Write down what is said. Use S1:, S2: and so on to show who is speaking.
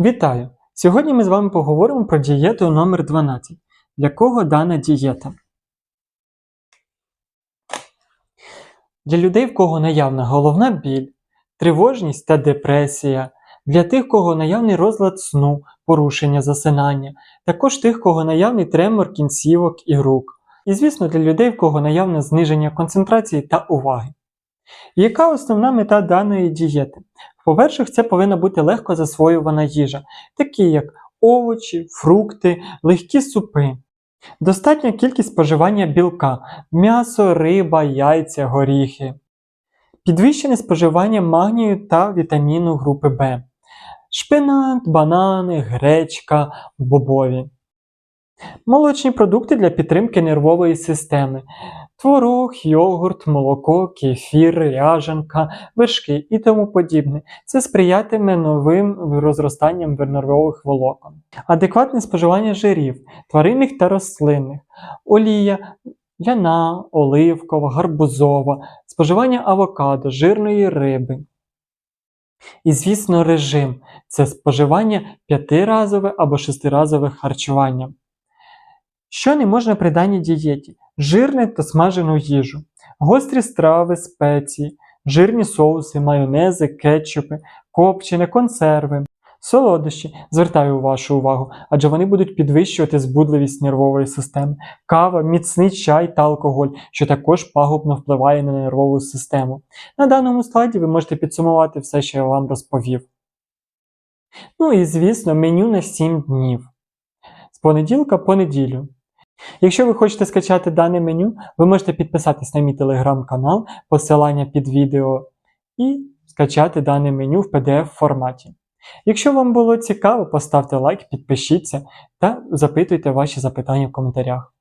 S1: Вітаю! Сьогодні ми з вами поговоримо про дієту номер 12 Для кого дана дієта? Для людей, в кого наявна головна біль, тривожність та депресія, для тих, кого наявний розлад сну, порушення засинання, також тих, кого наявний тремор кінцівок і рук. І, звісно, для людей, в кого наявне зниження концентрації та уваги. Яка основна мета даної дієти? По-перше, це повинна бути легко засвоювана їжа, такі як овочі, фрукти, легкі супи. Достатня кількість споживання білка, м'ясо, риба, яйця, горіхи. Підвищене споживання магнію та вітаміну групи В. Шпинат, банани, гречка, бобові. Молочні продукти для підтримки нервової системи. Творог, йогурт, молоко, кефір, ряжанка, вершки і тому подібне. Це сприятиме новим розростанням нервових волокон. Адекватне споживання жирів, тваринних та рослинних, олія, ляна, оливкова, гарбузова, споживання авокадо, жирної риби. І, звісно, режим це споживання п'ятиразове або шестиразове харчування. Що не можна при даній дієті? Жирне та смажену їжу, гострі страви, спеції, жирні соуси, майонези, кетчупи, копчене, консерви, солодощі. Звертаю вашу увагу, адже вони будуть підвищувати збудливість нервової системи, кава, міцний чай та алкоголь, що також пагубно впливає на нервову систему. На даному слайді ви можете підсумувати все, що я вам розповів. Ну і звісно, меню на 7 днів. З понеділка по неділю. Якщо ви хочете скачати дане меню, ви можете підписатись на мій телеграм-канал, посилання під відео, і скачати дане меню в PDF форматі. Якщо вам було цікаво, поставте лайк, підпишіться та запитуйте ваші запитання в коментарях.